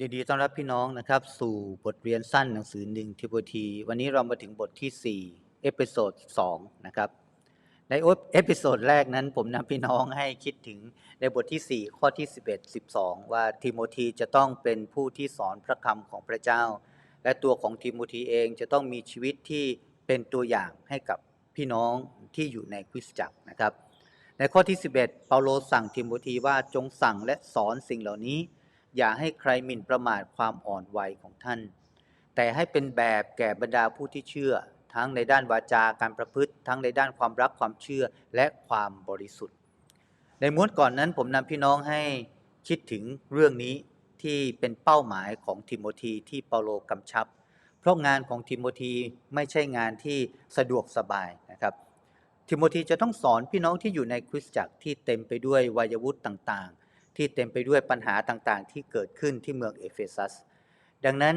ยินดีต้อนรับพี่น้องนะครับ สู่บทเรียนสั้นหนังสือหนึ่งทิโมธีวันนี้เรามาถึงบทที่ 4 เอพิโซด2นะครับ ในเอพิโซดแรกนั้นผมนำพี่น้องให้คิดถึงในบทที่ 4 ข้อที่ 11 12 ว่าทิโมธีจะต้องเป็นผู้ที่สอนพระคำของพระเจ้า และตัวของทิโมธีเองจะต้องมีชีวิตที่เป็นตัวอย่างให้กับพี่น้องที่อยู่ในคริสตจักรนะครับ ในข้อที่ 11 เปาโลสั่งทิโมธีว่าจงสั่งและสอนสิ่งเหล่านี้ อย่าให้ใครหมิ่นประมาทความอ่อนวัยของท่าน แต่ให้เป็นแบบแก่บรรดาผู้ที่เชื่อ ทั้งในด้านวาจาการประพฤติ ทั้งในด้านความรักความเชื่อและความบริสุทธิ์ ในม้วนก่อนนั้นผมนำพี่น้องให้คิดถึงเรื่องนี้ที่เป็นเป้าหมายของทิโมธีที่เปาโลกำชับ เพราะงานของทิโมธีไม่ใช่งานที่สะดวกสบายนะครับทิโมธีจะต้องสอนพี่น้องที่อยู่ในคริสตจักรที่เต็มไปด้วยวัยวุฒิต่าง ที่เต็มไปด้วยปัญหาต่างๆ ที่เกิดขึ้นที่เมืองเอเฟซัส ดังนั้น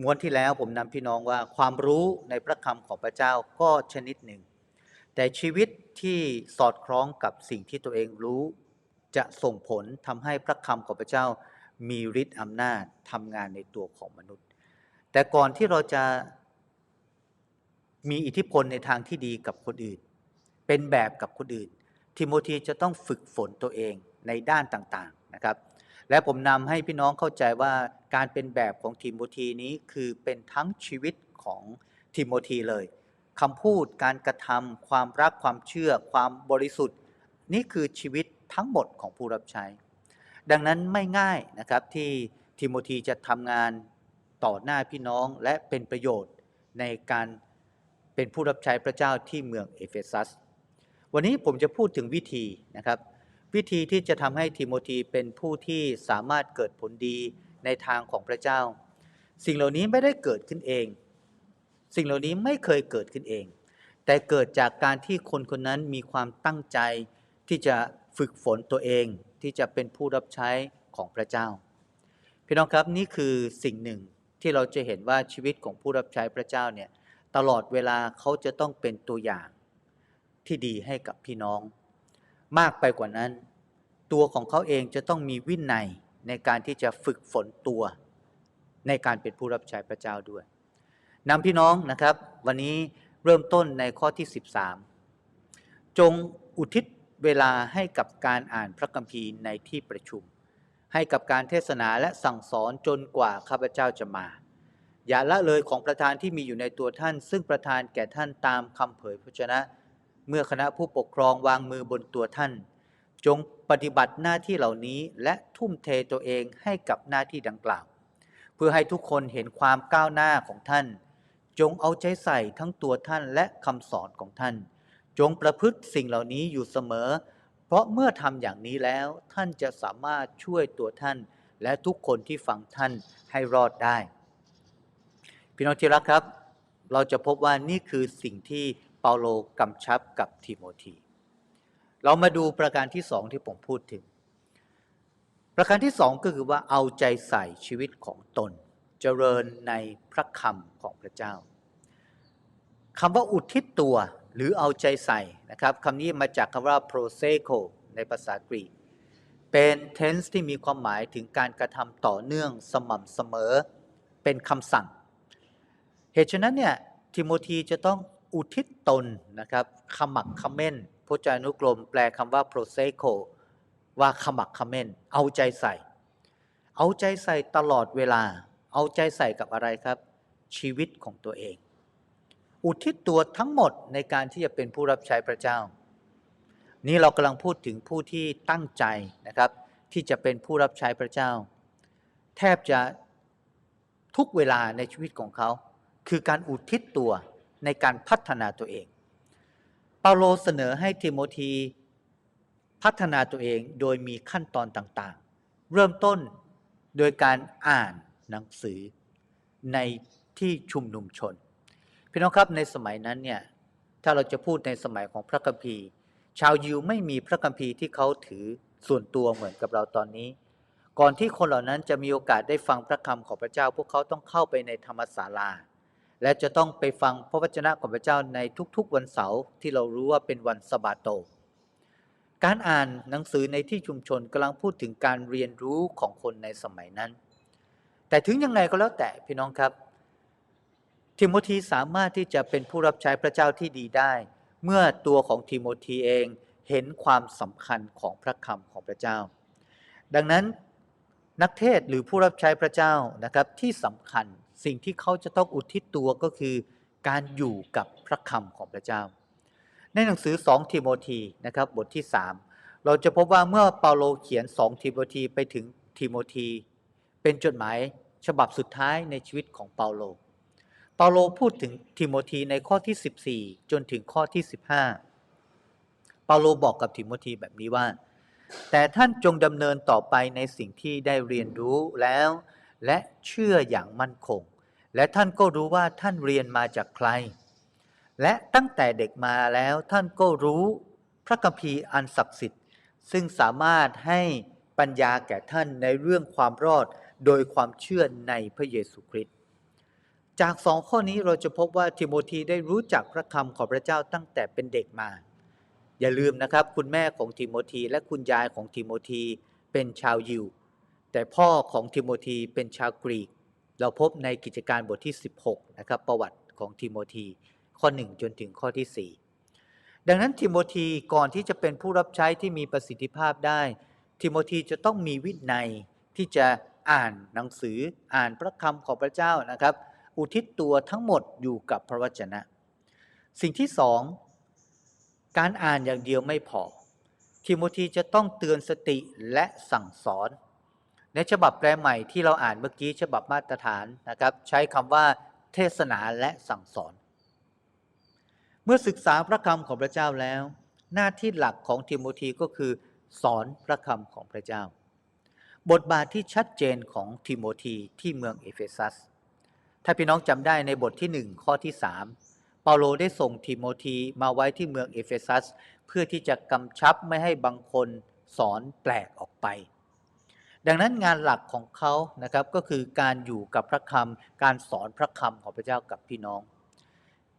ม้วนที่แล้วผมนำพี่น้องว่าความรู้ในพระคำของพระเจ้าก็ชนิดหนึ่ง แต่ชีวิตที่สอดคล้องกับสิ่งที่ตัวเองรู้ จะส่งผลทำให้พระคำของพระเจ้ามีฤทธิ์อำนาจทำงานในตัวของมนุษย์ แต่ก่อนที่เราจะมีอิทธิพลในทางที่ดีกับคนอื่น เป็นแบบกับคนอื่น ทิโมธีจะต้องฝึกฝนตัวเอง ในด้านต่างๆนะครับ และผมนำให้พี่น้องเข้าใจว่าการเป็นแบบของทิโมธีนี้คือเป็นทั้งชีวิตของทิโมธีเลยคำพูดการกระทำความรักความเชื่อ ความบริสุทธิ์ นี่คือชีวิตทั้งหมดของผู้รับใช้ ดังนั้นไม่ง่ายนะครับที่ทิโมธีจะทำงานต่อหน้าพี่น้องและเป็นประโยชน์ในการเป็นผู้รับใช้พระเจ้าที่เมืองเอเฟซัส วันนี้ผมจะพูดถึงวิธีนะครับ วิธีที่จะทำให้ทิโมธีเป็นผู้ที่สามารถเกิดผลดีในทางของพระเจ้า สิ่งเหล่านี้ไม่ได้เกิดขึ้นเอง สิ่งเหล่านี้ไม่เคยเกิดขึ้นเอง แต่เกิดจากการที่คนคนนั้นมีความตั้งใจที่จะฝึกฝนตัวเองที่จะเป็นผู้รับใช้ของพระเจ้า พี่น้องครับนี่คือสิ่งหนึ่งที่เราจะเห็นว่าชีวิตของผู้รับใช้พระเจ้าเนี่ยตลอดเวลาเขาจะต้องเป็นตัวอย่างที่ดีให้กับพี่น้อง มากไปกว่านั้น ตัวของเขาเองจะต้องมีวินัยในการที่จะฝึกฝนตัวในการเป็นผู้รับใช้พระเจ้าด้วยนำพี่น้องนะครับ วันนี้เริ่มต้นในข้อที่ 13 จงอุทิศเวลาให้กับการอ่านพระคัมภีร์ในที่ประชุม ให้กับการเทศนาและสั่งสอนจนกว่าข้าพเจ้าจะมา อย่าละเลยของประธานที่มีอยู่ในตัวท่าน ซึ่งประธานแก่ท่านตามคำเผยพระชนะ เมื่อคณะผู้ปกครองวางมือบนตัวท่าน จงปฏิบัติหน้าที่เหล่านี้และทุ่มเทตัวเองให้กับหน้าที่ดังกล่าว เพื่อให้ทุกคนเห็นความก้าวหน้าของท่าน จงเอาใจใส่ทั้งตัวท่านและคำสอนของท่าน จงประพฤติสิ่งเหล่านี้อยู่เสมอ เพราะเมื่อทำอย่างนี้แล้วท่านจะสามารถช่วยตัวท่าน และทุกคนที่ฟังท่านให้รอดได้ พี่น้องที่รักครับ เราจะพบว่านี่คือสิ่งที่เปาโลกำชับกับทิโมธี เรามาดูประการที่สองที่ผมพูดถึง ประการที่สองก็คือว่าเอาใจใส่ชีวิตของตน เจริญในพระคำของพระเจ้าคำว่าอุทิศตัวหรือเอาใจใส่นะครับคำนี้มาจากคำว่า proseko ในภาษากรีก เป็น tense ที่มีความหมายถึงการกระทำต่อเนื่องสม่ำเสมอ เป็นคำสั่ง เหตุฉะนั้นเนี่ยทิโมธีจะต้องอุทิศตนนะครับขมักขม้น พจานุกรม แปลคำว่า proseko ว่าขมักขม้น เอาใจใส่ เอาใจใส่ตลอดเวลา เอาใจใส่กับอะไรครับ ชีวิตของตัวเอง อุทิศตัวทั้งหมดในการที่จะเป็นผู้รับใช้พระเจ้า นี่เรากำลังพูดถึงผู้ที่ตั้งใจนะครับ ที่จะเป็นผู้รับใช้พระเจ้า แทบจะทุกเวลาในชีวิตของเขา คือการอุทิศตัวในการพัฒนาตัวเอง เปาโลเสนอให้ทิโมธีพัฒนาตัวเองโดยมีขั้นตอนต่างๆ เริ่มต้นโดยการอ่านหนังสือในที่ชุมนุมชน พี่น้องครับในสมัยนั้นเนี่ยถ้าเราจะพูดในสมัยของพระคัมภีร์ ชาวยิวไม่มีพระคัมภีร์ที่เขาถือส่วนตัวเหมือนกับเราตอนนี้ ก่อนที่คนเหล่านั้นจะมีโอกาสได้ฟังพระคำของพระเจ้า พวกเขาต้องเข้าไปในธรรมศาลา และจะต้องไปฟังพระวจนะของพระเจ้าในทุกๆวันเสาร์ที่เรารู้ว่าเป็นวันสบาโต การอ่านหนังสือในที่ชุมชนกำลังพูดถึงการเรียนรู้ของคนในสมัยนั้น แต่ถึงยังไงก็แล้วแต่พี่น้องครับ ทิโมธีสามารถที่จะเป็นผู้รับใช้พระเจ้าที่ดีได้ เมื่อตัวของทิโมธีเองเห็นความสำคัญของพระคำของพระเจ้า ดังนั้นนักเทศหรือผู้รับใช้พระเจ้านะครับที่สำคัญ สิ่งที่เขาจะต้องอุทิศตัวก็คือ การอยู่กับพระคำของพระเจ้า ในหนังสือ 2 ทิโมธีนะครับบทที่ 3 เราจะพบว่าเมื่อเปาโลเขียน 2 ทิโมธีไปถึงทิโมธี เป็นจดหมายฉบับสุดท้ายในชีวิตของเปาโล เปาโลพูดถึงทิโมธีในข้อที่ 14 จนถึงข้อที่ 15 เปาโลบอกกับทิโมธีแบบนี้ว่า แต่ท่านจงดำเนินต่อไปในสิ่งที่ได้เรียนรู้แล้ว และเชื่ออย่างมั่นคง และท่านก็รู้ว่าท่านเรียนมาจากใคร และตั้งแต่เด็กมาแล้วท่านก็รู้พระคัมภีร์อันศักดิ์สิทธิ์ ซึ่งสามารถให้ปัญญาแก่ท่านในเรื่องความรอดโดยความเชื่อในพระเยซูคริสต์จากสองข้อนี้เราจะพบว่าทิโมธีได้รู้จักพระคำของพระเจ้าตั้งแต่เป็นเด็กมา อย่าลืมนะครับ คุณแม่ของทิโมธีและคุณยายของทิโมธีเป็นชาวยิว แต่พ่อของทิโมธีเป็นชาวกรีก เราพบในกิจการบทที่ 16นะครับประวัติของทิโมธีข้อ 1 จนถึงข้อที่ 4 ดังนั้นทิโมธีก่อนที่จะเป็นผู้รับใช้ที่มีประสิทธิภาพได้ ทิโมธีจะต้องมีวินัยที่จะอ่านหนังสืออ่านพระคำของพระเจ้านะครับ อุทิศตัวทั้งหมดอยู่กับพระวจนะ สิ่งที่สองการอ่านอย่างเดียวไม่พอทิโมธีจะต้องเตือนสติและสั่งสอน ในฉบับแปลใหม่ที่เราอ่านเมื่อกี้ฉบับมาตรฐานนะครับใช้คำว่าเทศนาและสั่งสอน เมื่อศึกษาพระคำของพระเจ้าแล้ว หน้าที่หลักของทิโมธีก็คือ สอนพระคำของพระเจ้า บทบาทที่ชัดเจนของทิโมธีที่เมืองเอเฟซัส ถ้าพี่น้องจำได้ในบทที่หนึ่งข้อที่สามเปาโลได้ส่งทิโมธีมาไว้ที่เมืองเอเฟซัส เพื่อที่จะกำชับไม่ให้บางคนสอนแปลกออกไป ดังนั้นงานหลักของเขานะครับก็คือการอยู่กับพระคำการสอนพระคำของพระเจ้ากับพี่น้อง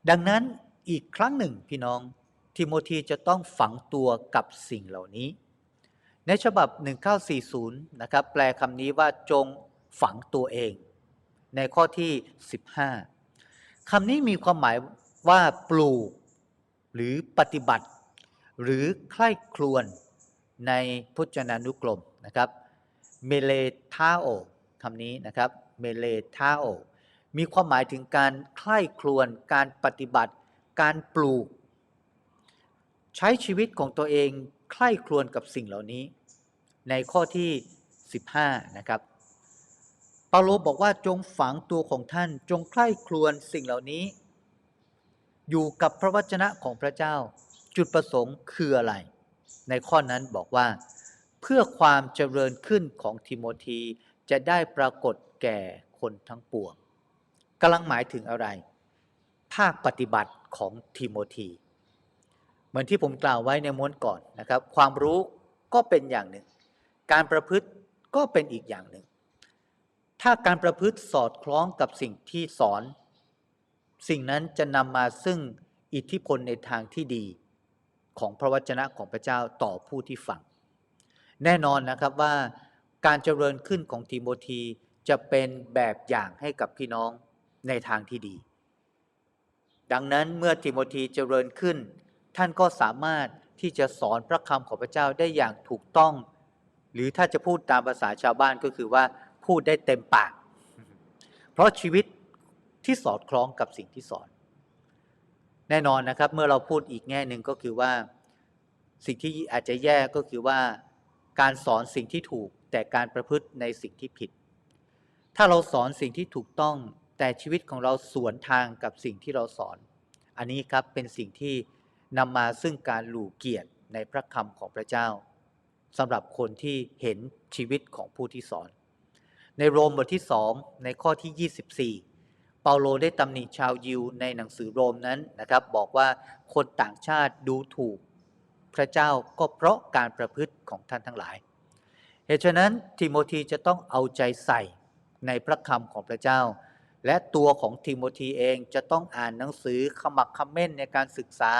ดังนั้นอีกครั้งหนึ่งพี่น้องทิโมธีจะต้องฝังตัวกับสิ่งเหล่านี้ ในฉบับ 1940 นะครับแปลคำนี้ว่าจงฝังตัวเอง ในข้อที่ 15 คำนี้มีความหมายว่าปลูก หรือปฏิบัติ หรือใคร่ครวญในพจนานุกรมนะครับ เมเลทาโอคำนี้นะครับเมเลทาโอมีความหมายถึงการใคร่ครวญการปฏิบัติ การปลูก ใช้ชีวิตของตัวเองใคร่ครวญกับสิ่งเหล่านี้ ในข้อที่ 15 นะครับเปาโลบอกว่าจงฝังตัวของท่านจงใคร่ครวญสิ่งเหล่านี้ อยู่กับพระวจนะของพระเจ้า จุดประสงค์คืออะไร ในข้อนั้นบอกว่า เพื่อความเจริญขึ้นของทิโมธีจะได้ปรากฏแก่คนทั้งปวงกำลังหมายถึงอะไร ภาคปฏิบัติของทิโมธีเหมือนที่ผมกล่าวไว้ในม้วนก่อนนะครับ ความรู้ก็เป็นอย่างหนึ่ง การประพฤติก็เป็นอีกอย่างหนึ่ง ถ้าการประพฤติสอดคล้องกับสิ่งที่สอน สิ่งนั้นจะนำมาซึ่งอิทธิพลในทางที่ดี ของพระวจนะของพระเจ้าต่อผู้ที่ฟัง แน่นอนนะครับว่าการเจริญขึ้นของทิโมธีจะเป็นแบบอย่างให้กับพี่น้องในทางที่ดี ดังนั้นเมื่อทิโมธีเจริญขึ้น ท่านก็สามารถที่จะสอนพระคำของพระเจ้าได้อย่างถูกต้อง หรือถ้าจะพูดตามภาษาชาวบ้านก็คือว่าพูดได้เต็มปาก เพราะชีวิตที่สอดคล้องกับสิ่งที่สอน แน่นอนนะครับ เมื่อเราพูดอีกแง่หนึ่งก็คือว่า สิ่งที่อาจจะแย่ก็คือว่า การสอนสิ่งที่ถูกแต่การประพฤติในสิ่งที่ผิด ถ้าเราสอนสิ่งที่ถูกต้องแต่ชีวิตของเราสวนทางกับสิ่งที่เราสอน อันนี้ครับเป็นสิ่งที่นำมาซึ่งการหลู่เกียรติในพระคำของพระเจ้าสำหรับคนที่เห็นชีวิตของผู้ที่สอน ในโรมบทที่สองในข้อที่ 24 เปาโลได้ตำหนิชาวยิวในหนังสือโรมนั้นนะครับ บอกว่าคนต่างชาติดูถูก พระเจ้าก็เพราะการประพฤติของท่านทั้งหลาย เหตุฉะนั้นทิโมธีจะต้องเอาใจใส่ในพระคำของพระเจ้า และตัวของทิโมธีเองจะต้องอ่านหนังสือขมักเขม้นในการศึกษา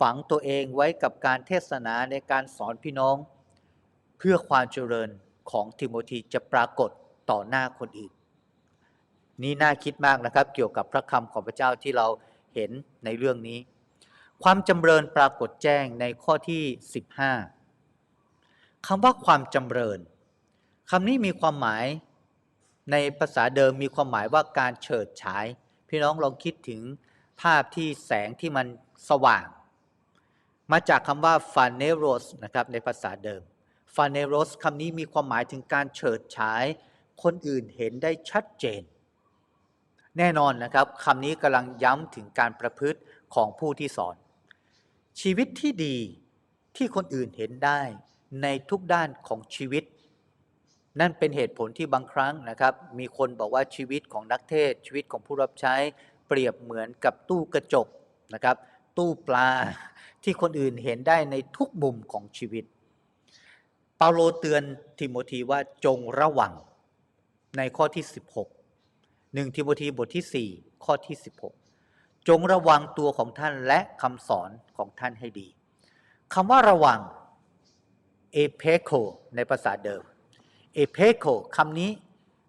ฝังตัวเองไว้กับการเทศนาในการสอนพี่น้อง เพื่อความเจริญของทิโมธีจะปรากฏต่อหน้าคนอื่น นี่น่าคิดมากนะครับ เกี่ยวกับพระคำของพระเจ้าที่เราเห็นในเรื่องนี้ ความจำเริญปรากฏแจ้งในข้อที่ 15คำว่าความจำเริญคำนี้มีความหมายในภาษาเดิมมีความหมายว่าการเฉิดฉาย พี่น้องลองคิดถึงภาพที่แสงที่มันสว่าง มาจากคำว่า f a n e r o s นะครับในภาษาเดิม f a n e r o s คำนี้มีความหมายถึงการเฉิดฉาย คนอื่นเห็นได้ชัดเจน แน่นอนนะครับคำนี้กำลังย้ำถึงการประพฤติของผู้ที่สอน ชีวิตที่ดีที่คนอื่นเห็นได้ในทุกด้านของชีวิต นั่นเป็นเหตุผลที่บางครั้งนะครับ มีคนบอกว่าชีวิตของนักเทศ ชีวิตของผู้รับใช้เปรียบเหมือนกับตู้กระจกนะครับ ตู้ปลาที่คนอื่นเห็นได้ในทุกมุมของชีวิต เปาโลเตือนทิโมธีว่าจงระวังในข้อที่ 16 1ทิโมธีบทที่ 4 ข้อที่ 16 จงระวังตัวของท่านและคำสอนของท่านให้ดีคำว่าระวังเอเพโคในภาษาเดิมเอเพโคคำนี้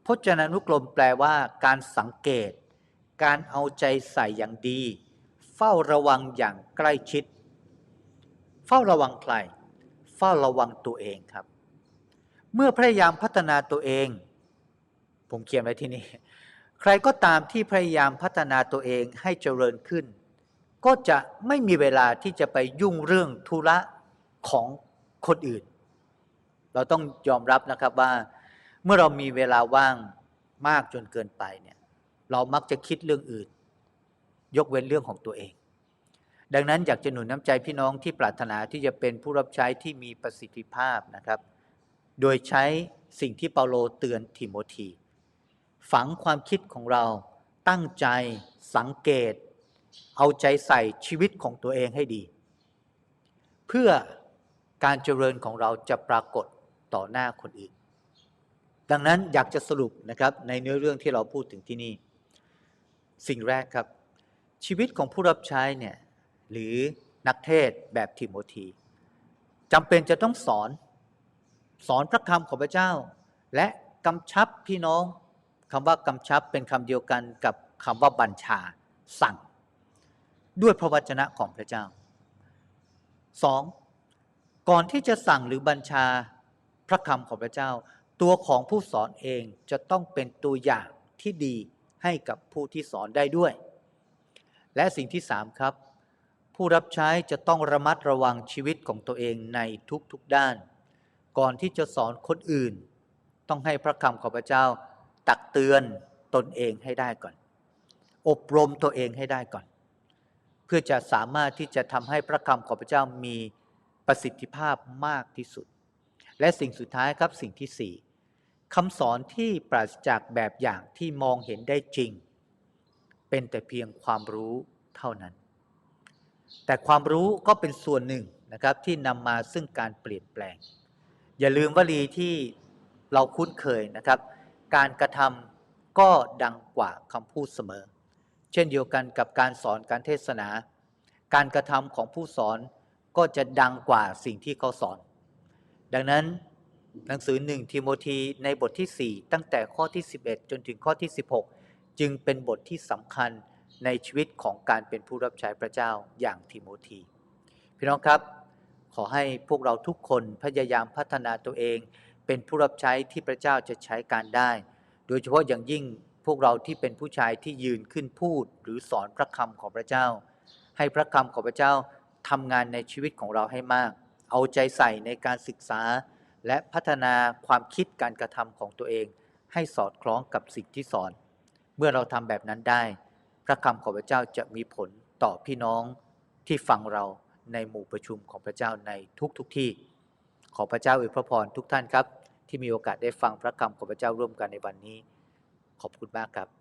พจนานุกรมแปลว่า การสังเกต การเอาใจใส่อย่างดี เฝ้าระวังอย่างใกล้ชิด เฝ้าระวังใคร เฝ้าระวังตัวเองครับ เมื่อพยายามพัฒนาตัวเอง ผมเขียนไว้ที่นี่ ใครก็ตามที่พยายามพัฒนาตัวเองให้เจริญขึ้น ก็จะไม่มีเวลาที่จะไปยุ่งเรื่องธุระของคนอื่น เราต้องยอมรับนะครับว่า เมื่อเรามีเวลาว่างมากจนเกินไปเนี่ยเรามักจะคิดเรื่องอื่น ยกเว้นเรื่องของตัวเอง ดังนั้นอยากจะหนุนน้ำใจพี่น้องที่ปรารถนาที่จะเป็นผู้รับใช้ที่มีประสิทธิภาพนะครับ โดยใช้สิ่งที่เปาโลเตือนทิโมธี ฝังความคิดของเรา ตั้งใจสังเกต เอาใจใส่ชีวิตของตัวเองให้ดี เพื่อการเจริญของเราจะปรากฏต่อหน้าคนอื่น ดังนั้นอยากจะสรุปนะครับในเนื้อเรื่องที่เราพูดถึงที่นี่ สิ่งแรกครับ ชีวิตของผู้รับใช้เนี่ยหรือนักเทศแบบทิโมธีจำเป็นจะต้องสอน สอนพระคำของพระเจ้า และกำชับพี่น้อง คำว่ากำชับเป็นคำเดียวกันกับคำว่าบัญชาสั่ง ด้วยพระวจนะของพระเจ้าสองก่อนที่จะสั่งหรือบัญชาพระคำของพระเจ้า ตัวของผู้สอนเองจะต้องเป็นตัวอย่างที่ดีให้กับผู้ที่สอนได้ด้วย และสิ่งที่สามครับ ผู้รับใช้จะต้องระมัดระวังชีวิตของตัวเองในทุกๆด้าน ก่อนที่จะสอนคนอื่น ต้องให้พระคำของพระเจ้า ตักเตือนตนเองให้ได้ก่อน อบรมตัวเองให้ได้ก่อน เพื่อจะสามารถที่จะทำให้พระคำของพระเจ้ามีประสิทธิภาพมากที่สุด และสิ่งสุดท้ายครับสิ่งที่สี่คำสอนที่ปราศจากแบบอย่างที่มองเห็นได้จริง เป็นแต่เพียงความรู้เท่านั้น แต่ความรู้ก็เป็นส่วนหนึ่งนะครับที่นำมาซึ่งการเปลี่ยนแปลง อย่าลืมวลีที่เราคุ้นเคยนะครับ การกระทำก็ดังกว่าคำพูดเสมอ เช่นเดียวกันกับการสอนการเทศนา การกระทำของผู้สอนก็จะดังกว่าสิ่งที่เขาสอน ดังนั้นหนังสือหนึ่งทิโมธีในบทที่ 4 ตั้งแต่ข้อที่ 11 จนถึงข้อที่ 16 จึงเป็นบทที่สำคัญในชีวิตของการเป็นผู้รับใช้พระเจ้าอย่างทิโมธี พี่น้องครับ ขอให้พวกเราทุกคนพยายามพัฒนาตัวเอง เป็นผู้รับใช้ที่พระเจ้าจะใช้การได้ โดยเฉพาะอย่างยิ่งพวกเราที่เป็นผู้ชายที่ยืนขึ้นพูดหรือสอนพระคำของพระเจ้า ให้พระคำของพระเจ้าทำงานในชีวิตของเราให้มาก เอาใจใส่ในการศึกษา และพัฒนาความคิดการกระทำของตัวเอง ให้สอดคล้องกับสิ่งที่สอน เมื่อเราทำแบบนั้นได้ พระคำของพระเจ้าจะมีผลต่อพี่น้องที่ฟังเราในหมู่ประชุมของพระเจ้าในทุกๆทที่ ขอพระเจ้าอวยพระพรทุกท่านครับ ที่มีโอกาสได้ฟังพระคำของพระเจ้าร่วมกันในวันนี้ ขอบคุณมากครับ